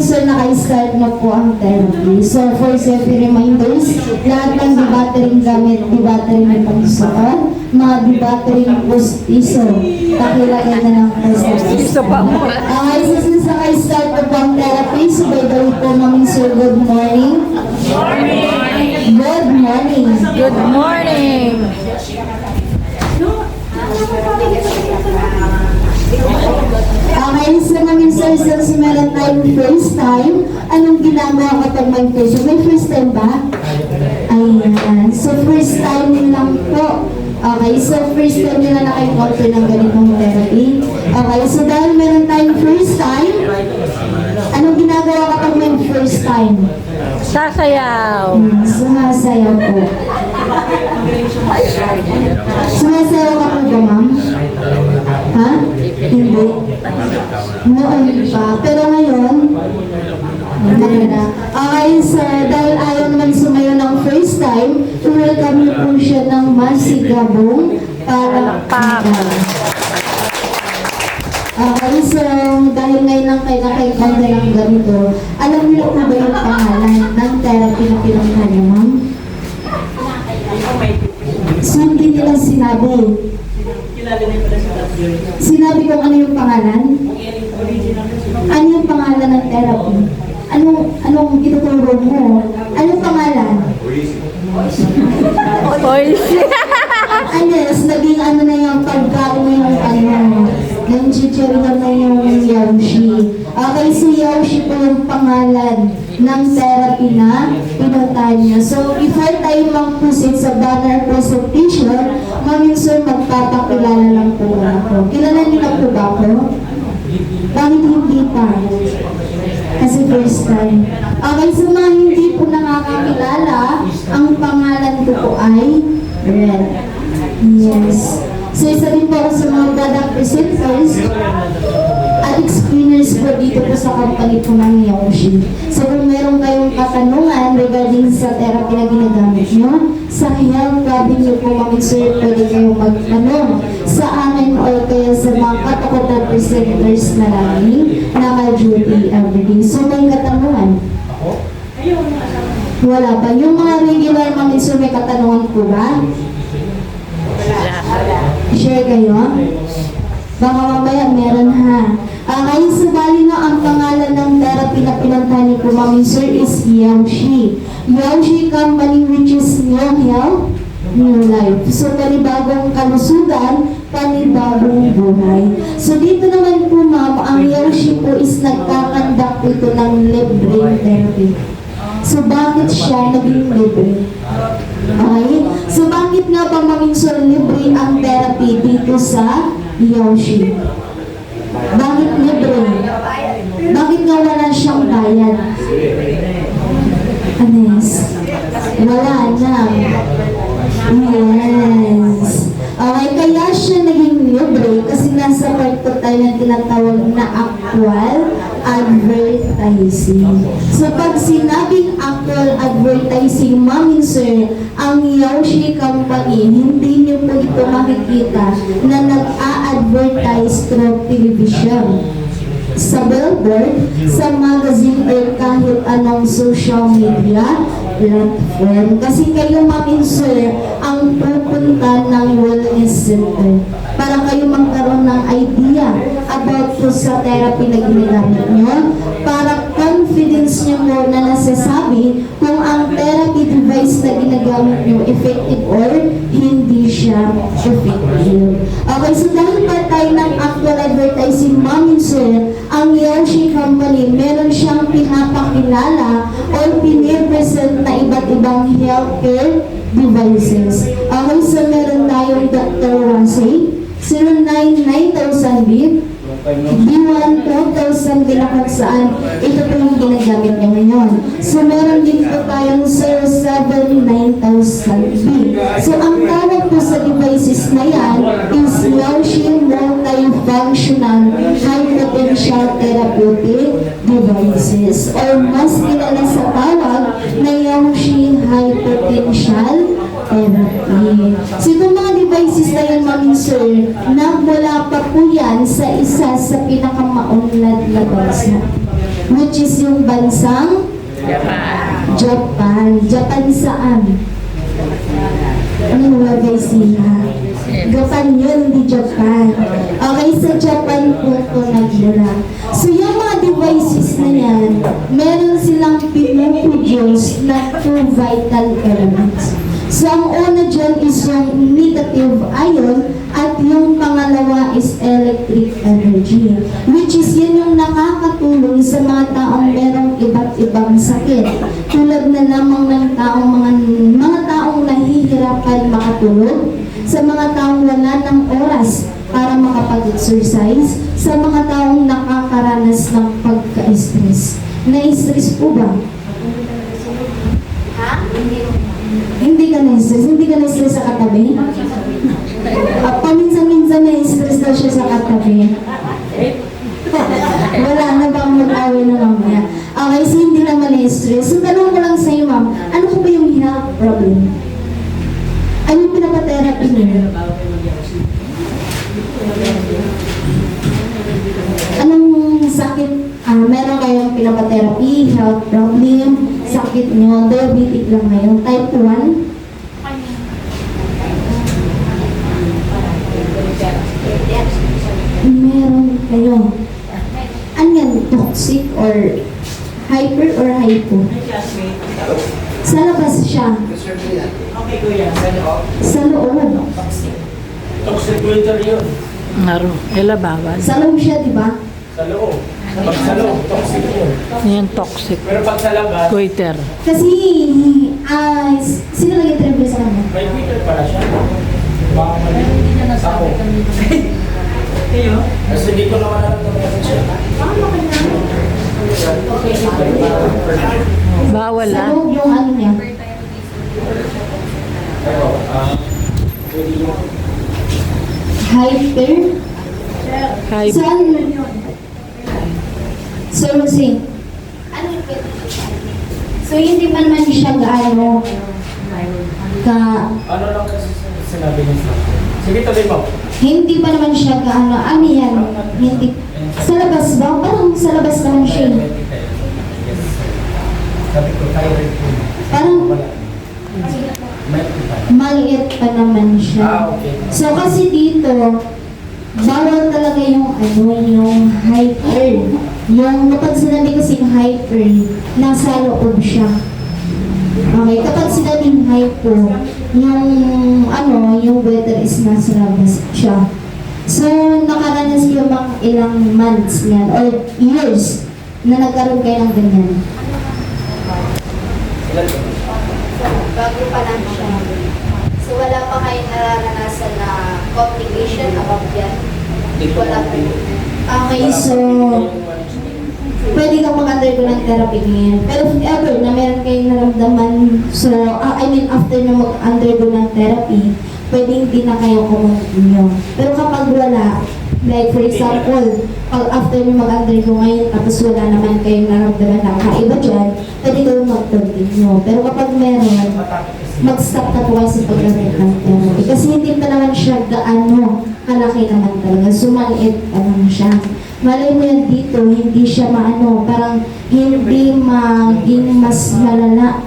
sir, naka-start na po ang therapy. So, for safety reminders, lahat ng debattering gamit, debattering may pangsuot, mga debattering postiso, kakilagay na ng postiso. Ang uh, isa since naka-start na po ang therapy, so by the way po, mami sir, good morning. Good morning. Good morning! Ang ayos na namin sir, since meron tayong first time, anong ginagawa kapag may first May first time ba? Ayan. So first time lang po. Okay, so first time nila na-encounter ng ganitong therapy. Okay, so dahil meron tayong first time, anong ginagawa kapag may first time? Sasayaw! Hmm, Sumasayaw po. Sumasayaw ka po ba, ma'am? Ha? Hindi. Noon pa. Pero ngayon, hindi na. Okay, sir, dahil ayaw naman sumayo ng first time, welcome niyo po siya ng masigabong palakpakan. Okay, so dahil ngayon lang kayo nakikita ng ganito, alam niyo po ba yung pangalan ng therapy na pinuntahan niyo, ma'am? So, hindi nila sinabi. Sinabi ko ano yung pangalan? Ano yung pangalan ng therapy? Anong, anong ituturo mo? Anong pangalan? Oy! Anes, naging ano na yung pagkain mo yung ano, yung chichirya na yung Yoshi. Okay, si Yoshi po yung pangalan ng therapy na pinuntahan niya. So, before tayo mag-proceed sa banner presentation, mamin sir, magpapakilala lang po ako. Kilala niyo na po ba ako? Bakit hindi pa? Kasi first time. Okay, sa mga hindi po nakakakilala, ang pangalan ko po ay Red. Yes. So, isa din po ako sa mga product presenters explainers po dito po sa company po ng Yoshi. So, kung meron kayong katanungan regarding sa therapy na ginagamit nyo, sa health gabi nyo po kami sir, pwede kayong magtanong sa amin or kaya sa mga katakotan presenters na lagi naka-duty everyday. So, may katanungan? Wala pa. Yung mga regular mga sir, may katanungan po ba? Share kayo? Baka mamaya meron ha. Sir is Yaoshi. Yaoshi Company which is New Health, New Life. So, panibagong kalusugan, panibagong buhay. So, dito naman po ma'am, ang Yaoshi po is nagkakandak ito ng libreng therapy. So, bakit siya naging libre? Okay? So, bakit nga ba maminsan libre ang therapy dito sa Yoshi? Bakit? Bakit nga wala siyang bayad? Anes? Wala na. Yes. Okay, kaya siya naging libre kasi nasa part po tayo ng tinatawag na actual advertising. So pag sinabing actual advertising, mami sir, ang Yoshi Company, hindi niyo po ito makikita na nag-a-advertise through television sa billboard, sa magazine or kahit anong social media platform. Kasi kayo, ma'am sir, ang pupunta ng wellness center para kayo magkaroon ng idea about po sa therapy na ginagamit nyo para confidence nyo mo na nasasabi kung ang therapy device na ginagamit nyo effective or hindi siya effective. Okay, so dahil pa tayo ng actual advertising, sir, ang Yoshi Company, meron siyang pinapakilala or pinipresent na iba't ibang healthcare devices. Okay, so meron tayong Dr. Wasey, 099,000 bit, B1 12,000 din kung saan ito po yung ginagamit niya ngayon. So meron din po tayong 07 9,000 B. So ang tawag po sa devices na yan is Yoshi Multifunctional High Potential Therapeutic Devices or mas kilala sa tawag na Yoshi High Potential Therapy. So itong mga devices na yan, ma'am sir, nagmula pa po yan sa isa sa pinakamaunlad na bansa. which is yung bansang Japan. Japan saan? Ano Nueva Ecija? Japan yun, hindi Japan. Okay, sa Japan po ito nagmula. So yung mga devices na yan, meron silang pinuproduce na two vital elements. So ang una dyan is yung negative ion at yung pangalawa is electric energy. Which is yun yung nakakatulong sa mga taong merong iba't ibang sakit. Tulad na lamang ng taong mga, mga taong nahihirapan makatulog, sa mga taong wala ng oras para makapag-exercise, sa mga taong nakakaranas ng pagka-stress. Na-stress po ba? Ha? Hindi ka na-stress? Hindi ka na-stress sa katabi? Ah, paminsan-minsan na-stress daw siya sa katabi. Wala na bang mag-away na mamaya? Okay, so hindi naman na-stress. So, tanong ko lang sa'yo, ma'am, ano po ba yung health problem? Ano yung pinapatherapy niyo? Anong sakit? Ah, meron kayong pinapatherapy, health problem, sakit niyo, diabetic lang ngayon, type 1? Kayo. Ano yan? Toxic or hyper or hypo? Sa labas siya. Okay, kuya. Sa loob. Toxic winter yun. Ngaro. Ela bawal. Sa loob siya, di ba? Sa loob. Pag sa loob, toxic yun. Yan toxic. Pero pag sa labas, Goiter. Kasi, ah, sino nag-interview sa kanya? may winter pala siya. Baka mali. Ako. Kayo? Kasi hindi ko naman alam kung meron siya. Bawal Sa ah. loob yung ano niya. Pero, ah, Hyper. Hype. Saan? So, Lucy. So, hindi pa naman siya gaano ka ano lang kasi sinabi niya sa akin. Sige, tuloy mo. Hindi pa naman siya gaano, ano yan, hindi, sa labas ba? Parang sa labas naman siya. eh. Parang maliit pa naman Ah, siya. okay. So kasi dito, bawal talaga yung ano, yung hyper. Yung kapag sinabi kasing hyper, nasa loob siya. Okay, kapag sinabing hypo, yung ano, yung weather is nasa labas siya. So, nakaranas yung mga ilang months yan, or years, na nagkaroon kayo ng ganyan. Ilan po? bago pa lang siya. So wala pa kayong nararanasan na complication about yan? Wala pa. Okay, so, pwede kang mag-undergo ng therapy ngayon. Pero if ever na meron kayong naramdaman, so, ah, I mean, after na mag-undergo ng therapy, pwede hindi na kayo kumontinue. Pero kapag wala, like for example, pag after nyo mag-undergo ngayon, tapos wala naman kayong naramdaman na kaiba dyan, pwede kayo mag-continue. Pero kapag meron, mag-stop na po kayo sa paggamit ng therapy. Kasi hindi pa naman siya gaano kalaki naman talaga. Sumaliit pa lang siya. Malay mo yan dito, hindi siya maano, parang hindi maging mas malala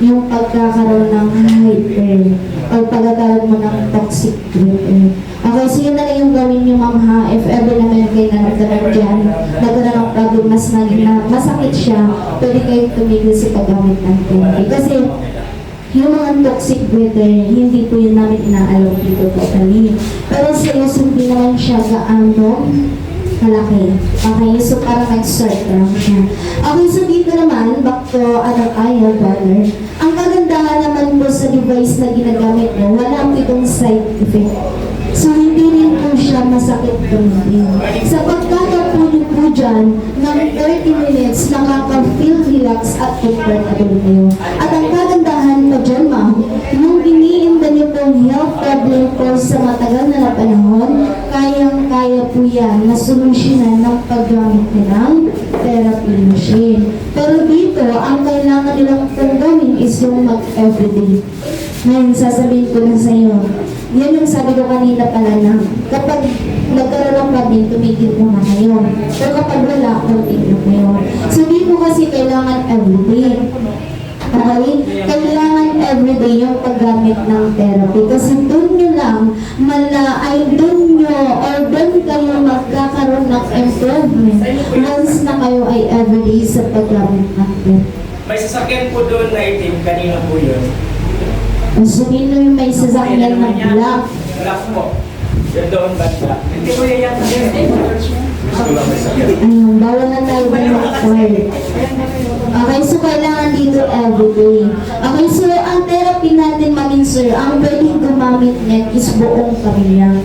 yung pagkakaroon ng hyper o pagkakaroon mo ng toxic goiter. Okay, so yun na lang yung gawin nyo, ma'am ha. If ever na meron kayo naramdaman dyan, nagkaroon ng problem, mas, naging na, masakit siya, pwede kayong tumigil sa paggamit ng therapy. Kasi yung mga toxic goiter, hindi po yun namin inaalaw dito totally. Pero seryoso, hindi naman siya gaano kalaki. Okay, so parang nag-start lang siya. Okay, so dito naman, back to ano tayo, brother. Ang kagandahan naman po sa device na ginagamit mo, wala po itong side effect. So, hindi rin po siya masakit gamitin. Sa pagkakapulo po dyan, ng 30 minutes, nakaka-feel relax at comfortable kayo. At ang kagandahan pa dyan, ma'am, yung iniinda niyo pong health problem ko sa matagal na na panahon, kayang-kaya po yan na solusyonan ng paggamit nilang therapy machine. Pero dito, ang kailangan nilang pong gawin is yung mag-everyday. Ngayon, sasabihin ko na sa iyo, yan yung sabi ko kanina pala na kapag nagkaroon ng problem, tumigil mo na ngayon. Pero kapag wala, continue yun. So, di mo kasi kailangan everyday. Okay? Kailangan everyday yung paggamit ng therapy. Kasi doon nyo lang, mala, ay doon nyo, or doon kayo magkakaroon ng improvement once na kayo ay everyday sa paggamit ng therapy. May sasakyan po doon na itim, kanina po yun. Kung sino yung may sasakyan ng black, Wala po. Yun doon banda. Hindi po yan ayun, bawal na tayo mag-record. Okay, so kailangan dito everyday. Okay, so ang therapy natin maging sir, ang pwedeng gumamit niyan is buong pamilya.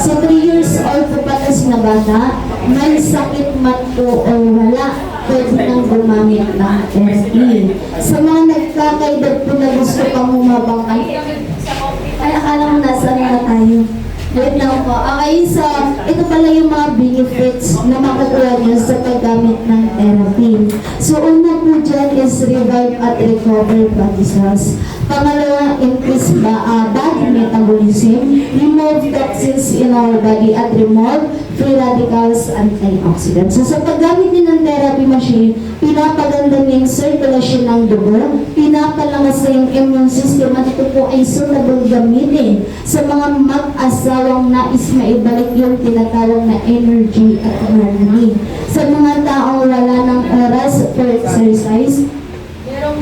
Sa 3 years old po patas na bata, may sakit man po o wala, pwede nang gumamit ng therapy. Sa mga nagkakaedad po na gusto pang humabang ay, akala mo nasa na tayo. Wait lang po. Okay, so ito pala yung mga benefits na makukuha niyo sa paggamit ng therapy. So una po dyan is revive at recover body cells. Pangalawa, increase ba, ah, body metabolism, remove toxins in our body at remove free radicals antioxidants. So sa paggamit niyo ng therapy machine, pinapaganda niya yung circulation ng dugo, pinapalakas na yung immune system at ito po ay suitable gamitin sa mga mag-asawang nais maibalik yung tinatawag na energy at harmony. Sa mga taong wala ng oras for exercise,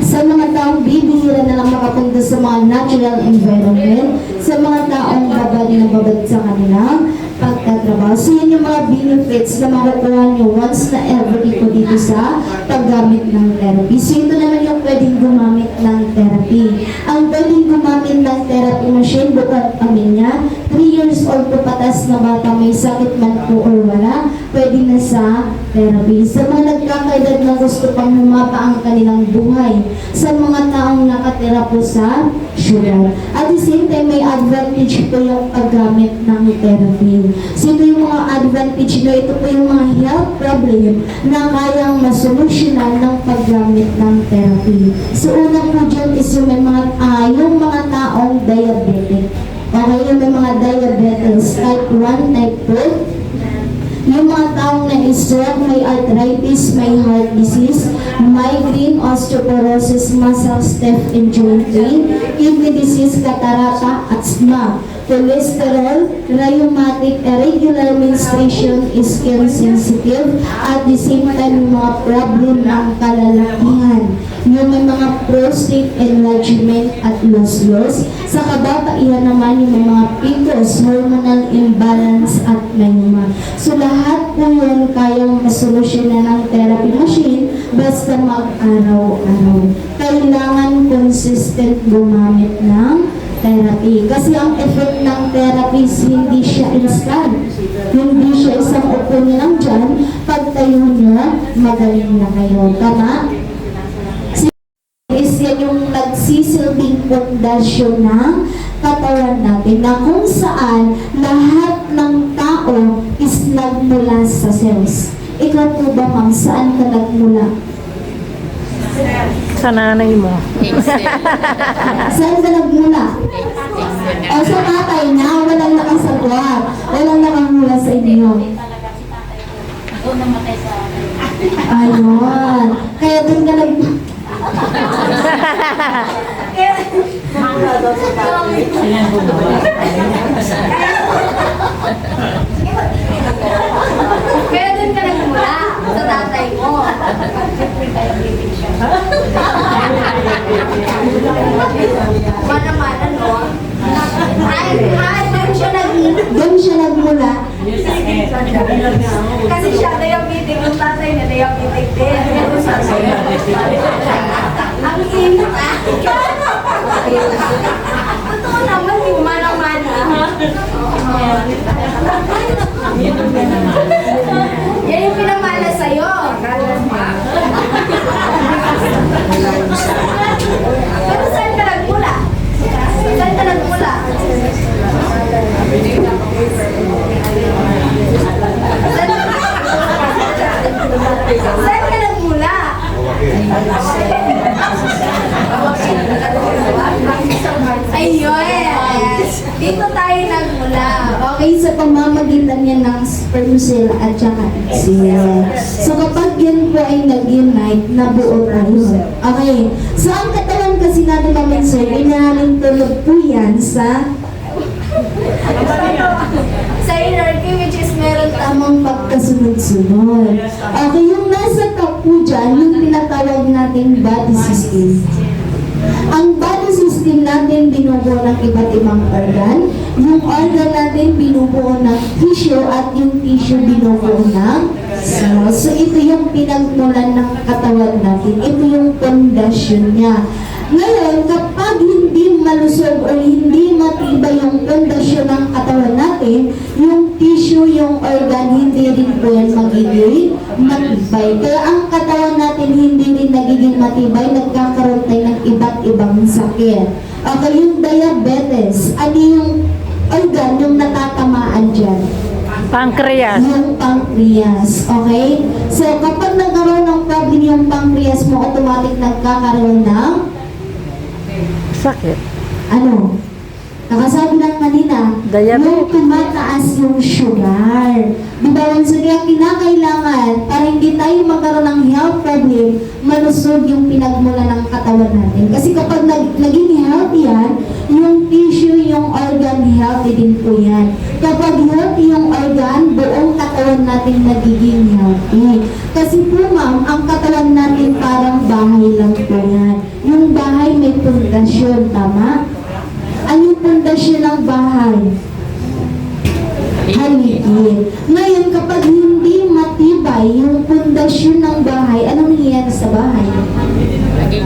sa mga taong bibihira na lang makapunta sa mga natural environment, sa mga taong babad na babad sa kanilang pagtatrabaho. So yun yung mga benefits na makukuha nyo once na every po dito sa paggamit ng therapy. So ito naman yung pwedeng gumamit ng therapy. Ang pwedeng gumamit ng therapy machine, bukod kami niya, 3 years old po patas na bata may sakit man po or wala, pwede na sa therapy. Sa mga nagkakaedad na gusto pang humapa ang kanilang buhay, sa mga taong nakatira po sa sugar. At the same time, may advantage po yung paggamit ng therapy. So ito yung mga advantage na ito po yung mga health problem na kayang masolusyonan ng paggamit ng therapy. So una po dyan is yung mga, ah, yung mga taong diabetic. Okay, yung may mga diabetes, type 1, type 2, yung mga taong na stroke, may arthritis, may heart disease, migraine, osteoporosis, muscle stiff and joint pain, kidney disease, cataracta, asthma, cholesterol, rheumatic, irregular menstruation, skin sensitive, at the same time yung mga problem ng kalalakihan, yung may mga prostate enlargement at loss-loss, sa kababaihan naman yung may mga PCOS, hormonal imbalance at myoma. So lahat po yun kayang masolusyonan ng therapy machine basta mag-araw-araw. Kailangan consistent gumamit ng therapy. Kasi ang effect ng therapy hindi siya instant. Hindi siya isang upo niyo lang dyan. Pag tayo niyo, magaling na kayo. Tama? Nagsisilbing pundasyon ng katawan natin na kung saan lahat ng tao is nagmula sa cells. Ikaw po ba ma'am, saan ka nagmula? Sa nanay mo. Saan ka nagmula? O sa tatay na, walang nakasagwat. Walang nakamula sa inyo. Ayun. Kaya doon ka nag... Kaya doon ka nagmula sa tatay mo. Mana-mana, doon siya nag Doon siya nagmula. Kasi siya diabetic, yung tatay niya diabetic din. Ang init ah. Totoo naman, yung manang-mana. Yan yung pinamana sa'yo. Pero saan nagmula? Saan ka nagmula? Dito tayo nagmula. Okay, sa pamamagitan yan ng Yes. So kapag yan po ay nag-unite, nabuo tayo. Okay. So ang katawan kasi natin namin sir, inahaling tulog po yan sa Sa hierarchy which is meron tamang pagkasunod-sunod. Okay, yung nasa top po dyan, yung tinatawag nating body system. Ang body system natin binubuo ng iba't ibang organ. Yung organ natin binubuo ng tissue at yung tissue binubuo ng cells. So ito yung pinagmulan ng katawan natin. Ito yung pundasyon niya. Ngayon, kapag hindi malusog o hindi matibay yung pundasyon ng katawan natin, yung tissue, yung organ, hindi rin po yan magiging matibay. Kaya ang katawan natin hindi rin nagiging matibay, nagkakaroon tayo ng iba't ibang sakit. Okay, yung diabetes, ano yung organ yung natatamaan dyan? Pancreas. Yung pancreas, okay? So, kapag nagkaroon ng problem yung pancreas mo, automatic nagkakaroon ng Sakit. ano? Nakasabi lang kanina, yung tumataas yung sugar. Di ba, so kaya kinakailangan para hindi tayo magkaroon ng health problem, malusog yung pinagmula ng katawan natin. Kasi kapag nag, naging healthy yan, yung tissue, yung organ, healthy din po yan. Kapag healthy yung organ, buong katawan natin nagiging healthy. Kasi po ma'am, ang katawan natin parang bahay lang po yan. Yung bahay may pundasyon, tama? Yung pundasyon ng bahay? Haligid. Ngayon, kapag hindi matibay yung pundasyon ng bahay, anong nangyayari sa bahay?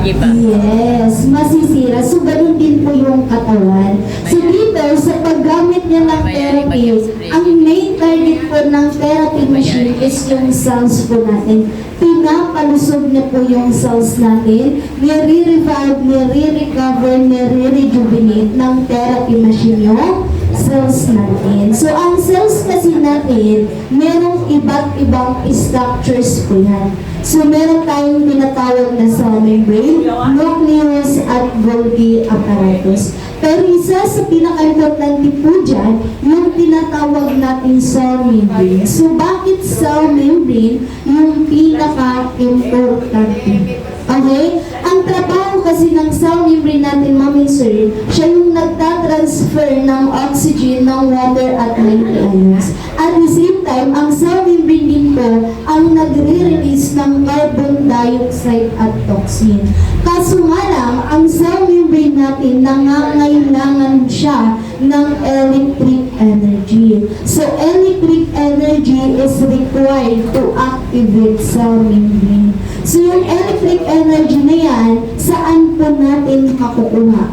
Yes, masisira. So, ganun din po yung katawan. So, dito, sa paggamit niya ng therapy, ang main target po ng therapy machine is yung cells po natin. Pinapalusog niya po yung cells natin, nire-revive, nire-recover, nire-rejuvenate ng therapy machine yung cells natin. So, ang cells kasi natin, merong iba't ibang structures po yan. So, meron tayong tinatawag na cell membrane, nucleus, at Golgi apparatus. Pero isa sa pinaka-importante po dyan, yung tinatawag natin cell membrane. So, bakit cell membrane yung pinaka-importante? Okay? Ang trabaho kasi ng cell membrane natin, Mami Sir, siya yung nagtatransfer ng oxygen, ng water at ng ions. At the same time, ang cell membrane din po ang nagre-release ng carbon dioxide at toxin. Kaso nga lang, ang cell membrane natin nangangailangan siya ng electric energy. So, electric energy is required to activate cell membrane. So, yung electric energy na yan, saan po natin makukuha?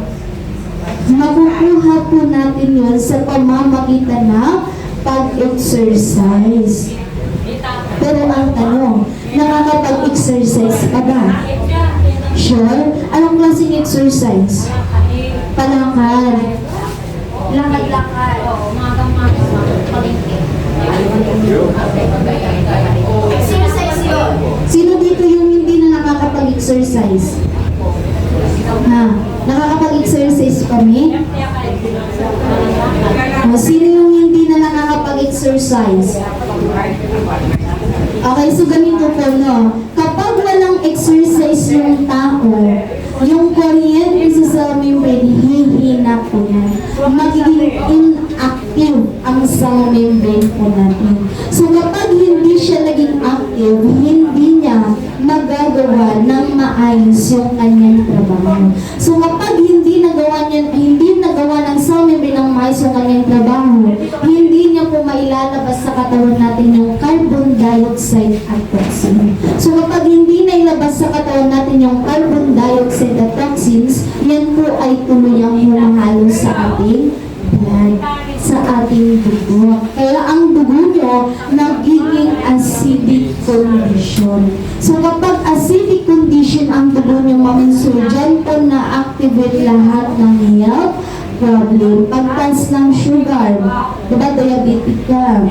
Makukuha po natin yun sa pamamagitan ng pag-exercise. Pero ang tanong, nakakapag-exercise ka ba? Sure? Anong klaseng exercise? Palakad. lakad-lakad. Oo, umaga-umaga sa palengke. Exercise yun. Sino dito nakakapag-exercise? Ha? Nakakapag-exercise kami? O, sino yung hindi na nakakapag-exercise? Okay, so ganito po, no? Kapag walang exercise yung tao, yung kuryente sa cell membrane, hihina po yan. Magiging inactive ang cell membrane po natin. So kapag hindi siya naging active, hindi magagawa ng maayos yung kanyang trabaho. So kapag hindi nagawa niya, hindi nagawa ng membrane ng maayos yung kanyang trabaho, hindi niya po mailalabas sa katawan natin yung carbon dioxide at toxin. So kapag hindi nailabas sa katawan natin yung carbon dioxide at toxins, yan po ay tuluyang humahalo sa ating blood, sa ating dugo. Kaya ang dugo nyo nagiging acidic condition. So kapag acidic condition ang dugo nyo, maminso, dyan po na-activate lahat ng health problem. Pagtaas ng sugar, diba diabetic ka?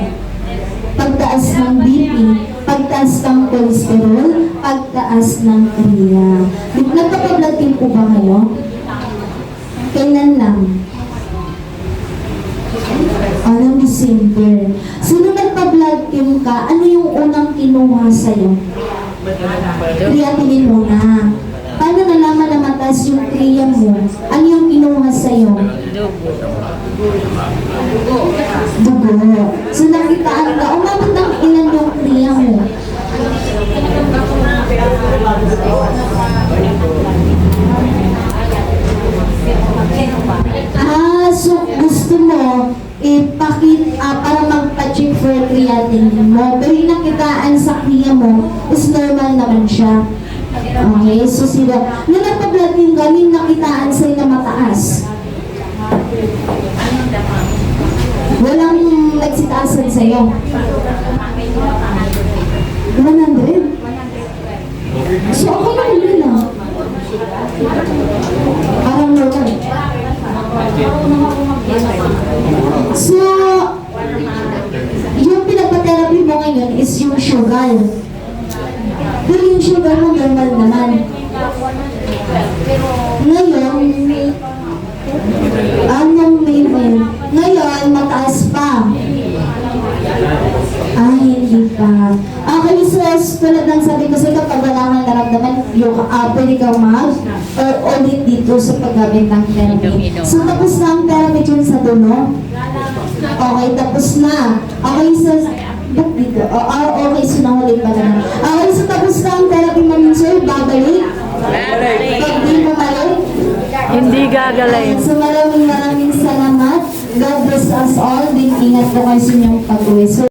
pagtaas ng BP, pagtaas ng cholesterol, pagtaas ng kriya. Team po ba kayo? Kailan lang? December. So, nung nagpa-blood chem ka, ano yung unang kinuha sa'yo? Creatinine muna. Paano nalaman na mataas yung kriya mo? Ano yung kinuha sa'yo? Dugo. So nakitaan ka, umabot ng ilan yung kriya mo? Ah, so gusto mo ipakit para magpa-check for creatinine mo. Pero yung nakitaan sa kriya mo is normal naman siya. Okay, so sila, nung nagpa-blood yung galing nakitaan sa'yo na mataas. Walang nagsitaasan sa'yo. 100? So, okay naman yun ah. Parang normal. So, yung pinagpa-therapy mo ngayon is yung sugar. Pero yung sugar mo normal naman. Ngayon, anong may may? Ngayon, mataas pa. Ah, hindi pa. Okay, so tulad ng sabi ko sa'yo, kapag wala kang naramdaman, yung uh, pwede kang mag or ulit dito sa paggamit ng therapy. So, tapos na ang therapy dyan sa dulo? Okay, tapos na. Okay, so, ba't dito? Oh, ah, okay, so nahuli pa na. Okay, so tapos na ang therapy mo, sir, babalik? Pag di mo balik? Hindi gagalayin. So maraming maraming salamat. God bless us all. Din ingat po kayo sa inyong pag-uwi. So,